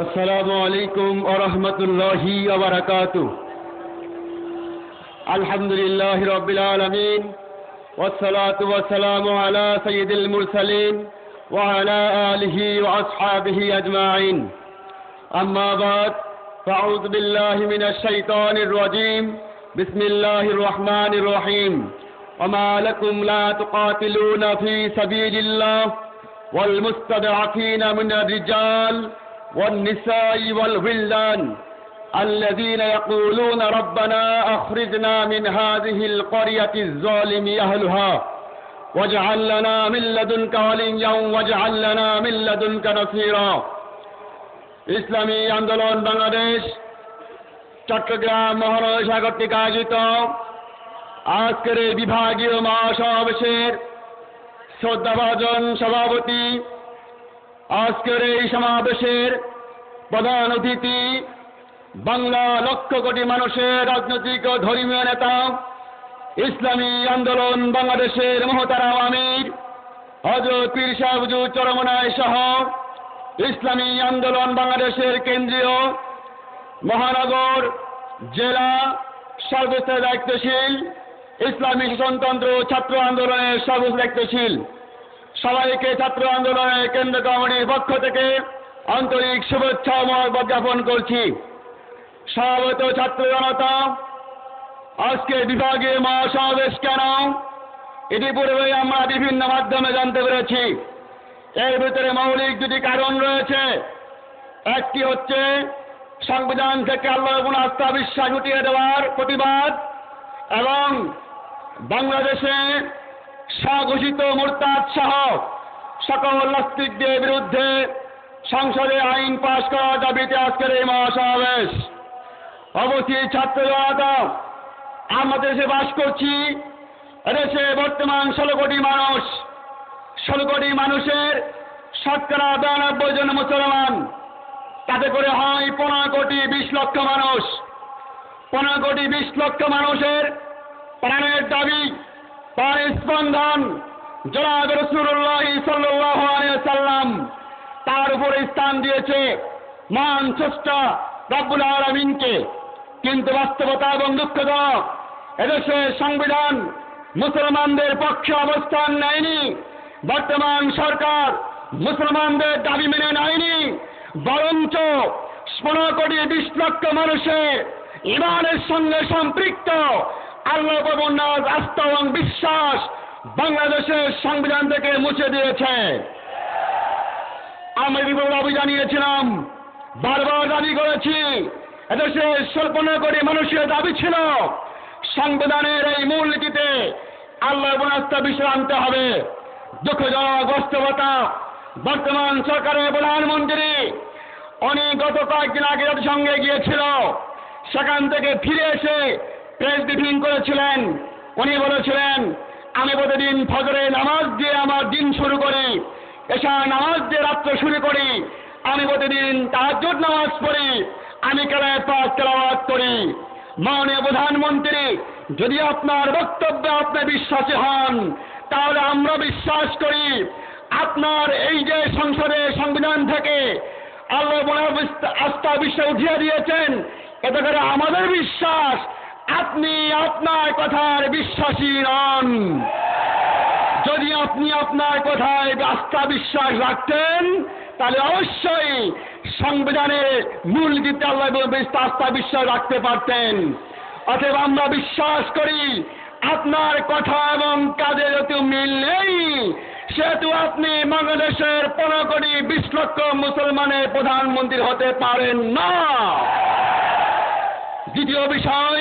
السلام عليكم ورحمة الله وبركاته. الحمد لله رب العالمين والصلاة والسلام على سيد المرسلين وعلى آله وأصحابه أجمعين. أما بعد فأعوذ بالله من الشيطان الرجيم. بسم الله الرحمن الرحيم. وما لكم لا تقاتلون في سبيل الله والمستضعفين من الرجال والنساء والولدان الذين يقولون ربنا أخرجنا من هذه القرية الظالم أهلها واجعل لنا من لدنك وليا واجعل لنا من لدنك نصيرا ইসলামী আন্দোলন বাংলাদেশ চট্টগ্রাম মহানগর কর্তৃক আয়োজিত আজকের এই বিভাগীয় মহাসমাবেশের শ্রদ্ধাভাজন সভাপতি আজকের এই সমাবেশের প্রধান অতিথি বাংলা লক্ষ কোটি মানুষের রাজনৈতিক ও ধর্মীয় নেতা, ইসলামী আন্দোলন বাংলাদেশের মহতারাম আমির হজরত পীর সাহেবজু চরমনায় সহ ইসলামী আন্দোলন বাংলাদেশের কেন্দ্রীয় মহানগর, জেলা সর্বোচ্চ দায়িত্বশীল ইসলামী শাসনতন্ত্র ছাত্র আন্দোলনের সর্বোচ্চ দায়িত্বশীল। সবাইকে ছাত্র আন্দোলনের কেন্দ্র কমিটির পক্ষ থেকে আন্তরিক শুভেচ্ছা ও জ্ঞাপন করছি। স্বাগত ছাত্র জনতা, আজকে বিভাগে মহাসমাবেশ কেন? ইতিপূর্বে আমরা বিভিন্ন মাধ্যমে জানতে পেরেছি। এর ভিতরে মৌলিক দুটি কারণ রয়েছে। একটি হচ্ছে, সংবিধান থেকে আল্লাহ এবং আস্থা বিশ্বাস উঠিয়ে দেওয়ার প্রতিবাদ এবং বাংলাদেশে স্বঘোষিত মোরতাদ সহ সকল নাস্তিকদের বিরুদ্ধে সংসদে আইন পাশ করার দাবিতে আজকের এই মহাসমাবেশ। অবশ্যই ছাত্র জনতা, আমরা দেশে বাস করছি। এদেশে বর্তমান ষোলো কোটি মানুষ, ষোলো কোটি মানুষের শতকরা বিরানব্বই জন মুসলমান। তাতে করে হয় পনেরো কোটি বিশ লক্ষ মানুষ। পনেরো কোটি বিশ লক্ষ মানুষের প্রাণের দাবি প্রাণের স্পন্দন জনাব রসুল্লাহ সাল্লাহ সাল্লাম তার উপরে স্থান দিয়েছে মান স্রষ্টা রব্বুল আলমিনকে। কিন্তু বাস্তবতা এবং দুঃখজনক এদেশের সংবিধান মুসলমানদের পক্ষে অবস্থান নেয়নি। বর্তমান সরকার মুসলমানদের দাবি মেনে নেয়নি। বরঞ্চ পনেরো কোটি বিশ লক্ষ মানুষের ইমানের সঙ্গে সম্পৃক্ত আল্লাহ প্রবন্যাস আস্থা এবং বিশ্বাস বাংলাদেশের সংবিধান থেকে মুছে দিয়েছে। আমি বিপুল দাবি জানিয়েছিলাম, বারবার দাবি করেছি এদেশের পনেরো করে মানুষের দাবি ছিল, সংবিধানের এই মূলনীতিতে আল্লাহ আস্থা বিষয় আনতে হবে। দুঃখজনক বাস্তবতা, বর্তমান সরকারের প্রধানমন্ত্রী উনি গত কয়েকদিন আগে সঙ্গে গিয়েছিল, সেখান থেকে ফিরে এসে প্রেস ব্রিফিং করেছিলেন, উনি বলেছিলেন, আমি প্রতিদিন ফজরে নামাজ দিয়ে আমার দিন শুরু করি এসা নামাজ দিয়ে রাত্র শুরু করি, আমি প্রতিদিন তাহাজুদ নামাজ পড়ি, আমি কেলায় পাঁচ তেলাওয়াত করি। মাননীয় প্রধানমন্ত্রী, যদি আপনার বক্তব্যে আপনি বিশ্বাসী হন, তাহলে আমরা বিশ্বাস করি, আপনার এই যে সংসদে সংবিধান থেকে আল্লাহ আস্থা বিশ্বাস উঠিয়ে দিয়েছেন, এতে করে আমাদের বিশ্বাস আপনি আপনার কথার বিশ্বাসী নন। যদি আপনি আপনার কথায় আস্থা বিশ্বাস রাখতেন, তাহলে অবশ্যই সংবিধানের মূল নীতিতে আল্লাহ আস্থা বিশ্বাস রাখতে পারতেন। অতএব আমরা বিশ্বাস করি, আপনার কথা এবং কাজের যেহেতু মিল নেই। সেহেতু আপনি বাংলাদেশের পনেরো কোটি বিশ লক্ষ মুসলমানের প্রধানমন্ত্রী হতে পারেন না। দ্বিতীয় বিষয়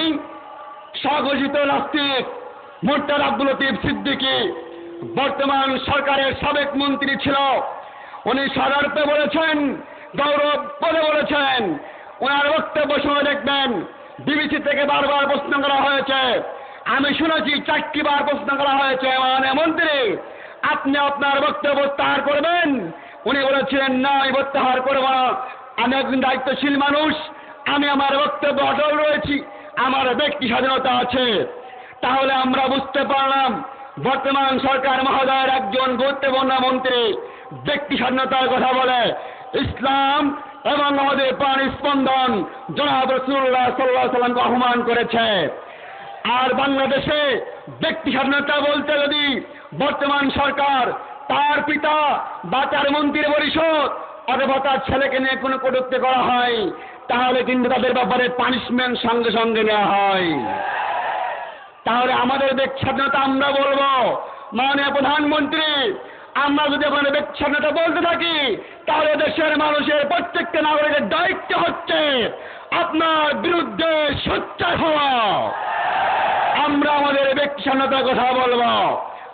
স্বঘোষিত নাস্তিক মোর্তার আব্দুল লতিফ সিদ্দিকী বর্তমান সরকারের সাবেক মন্ত্রী ছিল। উনি সাধারণতে বলেছেন, গৌরব বলে বলেছেন। ওনার বক্তব্য শুনে দেখবেন, বিবিসি থেকে বারবার প্রশ্ন করা হয়েছে। আমি শুনেছি চারটি বার প্রশ্ন করা হয়েছে। মানে মন্ত্রী, আপনি আপনার বক্তব্য প্রত্যাহার করবেন। উনি বলেছিলেন, না, আমি প্রত্যাহার করব না। আমি একজন দায়িত্বশীল মানুষ। আমি আমার বক্তব্য অটল রয়েছি। আমার ব্যক্তি স্বাধীনতা আছে। তাহলে আমরা বুঝতে পারলাম, বর্তমান সরকার মহোদয়ের একজন গুরুত্বপূর্ণ মন্ত্রী ব্যক্তি স্বাধীনতার কথা বলে, ইসলাম এবং আমাদের প্রাণ স্পন্দন জনাব রসুল্লাহ সাল্লাহ সাল্লামকে আহ্বান করেছে। আর বাংলাদেশে ব্যক্তি স্বাধীনতা বলতে যদি বর্তমান সরকার তার পিতা বা তার মন্ত্রী পরিষদ অথবা তার ছেলেকে নিয়ে কোনো কটুক্তি করা হয় তাহলে কিন্তু তাদের ব্যাপারে পানিশমেন্ট সঙ্গে সঙ্গে নেওয়া হয়। তাহলে আমাদের স্বাধীনতা আমরা বলব। মাননীয় প্রধানমন্ত্রী, আমরা যদি ব্যক্তি স্বাধীনতা বলতে থাকি, তাহলে দেশের মানুষের প্রত্যেকটা নাগরিকের দায়িত্ব হচ্ছে আপনার বিরুদ্ধে সোচ্চার হওয়া। আমরা আমাদের স্বাধীনতার কথা বলব।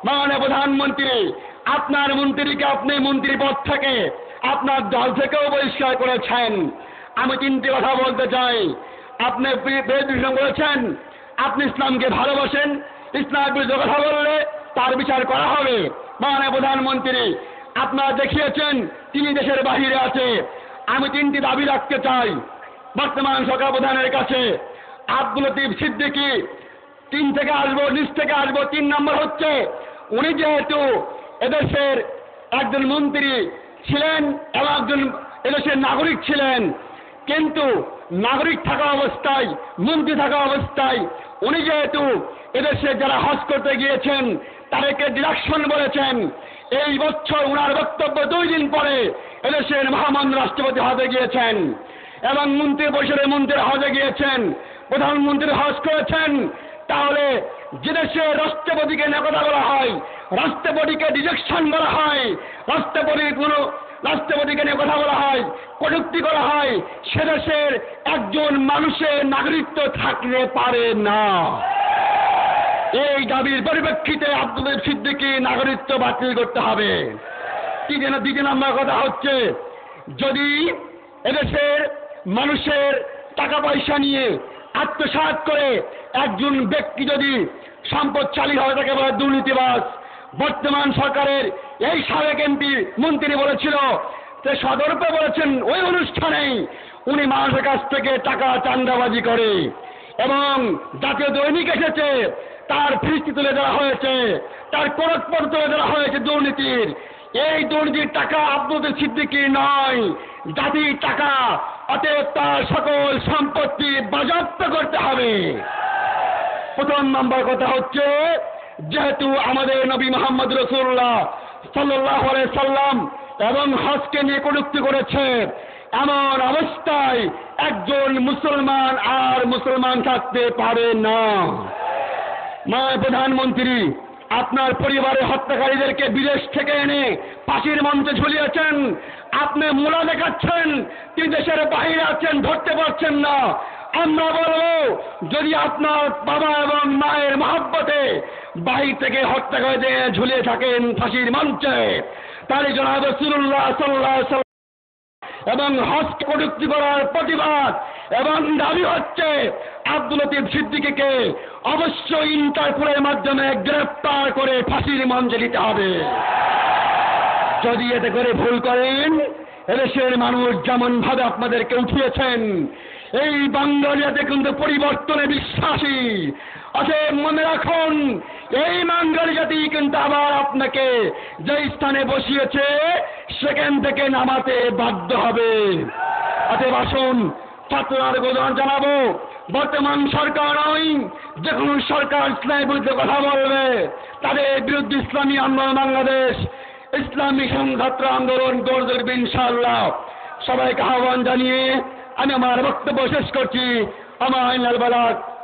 মাননীয় প্রধানমন্ত্রী, আপনার মন্ত্রীকে আপনি মন্ত্রী পদ থেকে আপনার দল থেকেও বহিষ্কার করেছেন। আমি তিনটি কথা বলতে চাই। আপনি বিরোধী বলেছেন, আপনি ইসলামকে ভালোবাসেন। ইসলামের বিরুদ্ধে কথা বললে তার বিচার করা হবে। মাননীয় প্রধানমন্ত্রী, আপনারা দেখিয়েছেন, তিনি দেশের বাহিরে আছে। আমি তিনটি দাবি রাখতে চাই। বর্তমান সরকার প্রধানের কাছে। আব্দুল লতিফ সিদ্দিকী, তিন থেকে আসব, নিচ থেকে আসব, তিন নম্বর হচ্ছে, উনি যেহেতু এদেশের একজন মন্ত্রী ছিলেন এবং একজন এদেশের নাগরিক ছিলেন কিন্তু নাগরিক থাকা অবস্থায় মন্ত্রী থাকা অবস্থায়, উনি যেহেতু এদেশে যারা হজ করতে গিয়েছেন, তাদেরকে ডিডাকশন বলেছেন। এই বছর উনার বক্তব্য দুই দিন পরে এদেশের মহামান্য রাষ্ট্রপতি হজে গিয়েছেন এবং মন্ত্রী পরিষদের মন্ত্রী হজে গিয়েছেন প্রধানমন্ত্রী হজ করেছেন। তাহলে যে দেশে রাষ্ট্রপতিকে নেকথা বলা হয়, রাষ্ট্রপতিকে ডিজেকশন বলা হয়, রাষ্ট্রপতির কোনো রাষ্ট্রপতিকে নিয়ে কথা বলা হয়, কটুক্তি করা হয়, সে দেশের একজন মানুষের নাগরিকত্ব থাকতে পারে না। এই দাবির পরিপ্রেক্ষিতে আব্দুল সিদ্দিকি নাগরিকত্ব বাতিল করতে হবে। দ্বিতীয় নম্বর কথা হচ্ছে, যদি এদেশের মানুষের টাকা পয়সা নিয়ে আত্মসাৎ করে একজন ব্যক্তি যদি সম্পদশালী হয়, তাকে বলে দুর্নীতিবাজ। বর্তমান সরকারের এই সাবেক এমপি মন্ত্রী বলেছিল, যে সদর্পে বলেছেন, ওই অনুষ্ঠানেই উনি মানুষের কাছ থেকে টাকা চান্দাবাজি করে এবং জাতীয় দৈনিক এসেছে, তার ফিস্তি তুলে দেওয়া হয়েছে, তার করকপর তুলে দেওয়া হয়েছে দুর্নীতির। এই দুর্নীতির টাকা আব্দুল সিদ্দিকি নয় জাতির টাকা, অতএব তার সকল সম্পত্তি বাজেয়াপ্ত করতে হবে। প্রথম নম্বর কথা হচ্ছে যেহেতু আমাদের নবী মোহাম্মদ রসুল্লাহ সাল্লাহ সাল্লাম এবং হজকে নিয়ে কটুক্তি করেছে, এমন অবস্থায় একজন মুসলমান আর মুসলমান থাকতে পারে না। মা প্রধানমন্ত্রী, আপনার পরিবারের হত্যাকারীদেরকে বিদেশ থেকে এনে ফাঁসির মঞ্চে ঝুলিয়েছেন, আপনি মূলা দেখাচ্ছেন, তিনি দেশের বাইরে আছেন, ধরতে পারছেন না। আমরা বলব, যদি আপনার বাবা এবং মায়ের মহাব্বতে বাহির থেকে হত্যাকারীদের ঝুলিয়ে থাকেন ফাঁসির মঞ্চে। তাহলে জনাব রসুল্লাহ সাল্লাহ এবং হজ কটুক্তি করার প্রতিবাদ এবং দাবি হচ্ছে, আব্দুল লতিফ সিদ্দিকিকে অবশ্যই ইন্টারপোলের মাধ্যমে গ্রেফতার করে ফাঁসির মঞ্চে দিতে হবে। যদি এতে করে ভুল করেন, এদেশের মানুষ যেমন ভাবে আপনাদেরকে উঠিয়েছেন, এই বাঙ্গালিয়াতে কিন্তু পরিবর্তনে বিশ্বাসী। অতএব মনে রাখুন এই বাঙালি জাতি কিন্তু আবার আপনাকে যে স্থানে বসিয়েছে, সেখান থেকে নামাতে বাধ্য হবে। অতএব আসুন ছাত্ররা গোদান জানাব। বর্তমান সরকার নয় যে কোনো সরকার ইসলামের বিরুদ্ধে কথা বলবে, তাদের বিরুদ্ধে ইসলামী আন্দোলন বাংলাদেশ, ইসলামী সংঘাত্র আন্দোলন গড়ে তুলবে ইনশাআল্লাহ। সবাইকে আহ্বান জানিয়ে আমি আমার বক্তব্য শেষ করছি। আমার আইনাল বালাক।